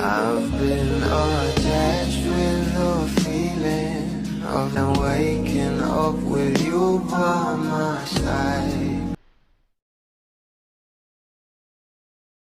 I've been attached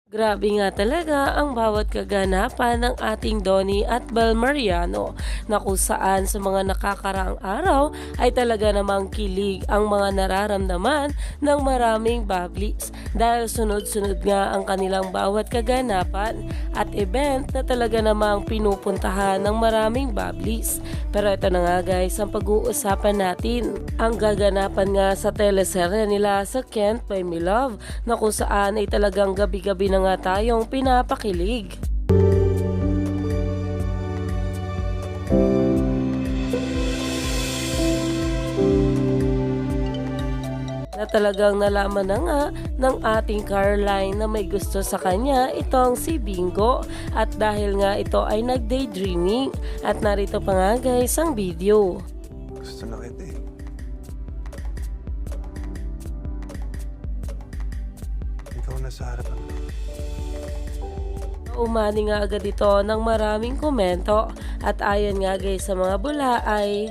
Grabe nga talaga ang bawat kaganapan ng ating Donnie at Bel Mariano na kung saan sa mga nakakaraang araw ay talaga namang kilig ang mga nararamdaman ng maraming bablis dahil sunod-sunod nga ang kanilang bawat kaganapan at event na talaga namang pinupuntahan ng maraming bablis. Pero ito na nga guys ang pag-uusapan natin. Ang gaganapan nga sa teleserye nila sa Kent by Me Love na kung saan ay talagang gabi-gabi na nga tayong pinapakilig. Na talagang nalaman na nga ng ating Caroline na may gusto sa kanya itong si Bingo at dahil nga ito ay nag-daydreaming at narito pa nga guys ang video. Gusto na kita eh. Ikaw na sa harapan ko. Umani nga agad ito ng maraming komento at ayon nga guys sa mga bula ay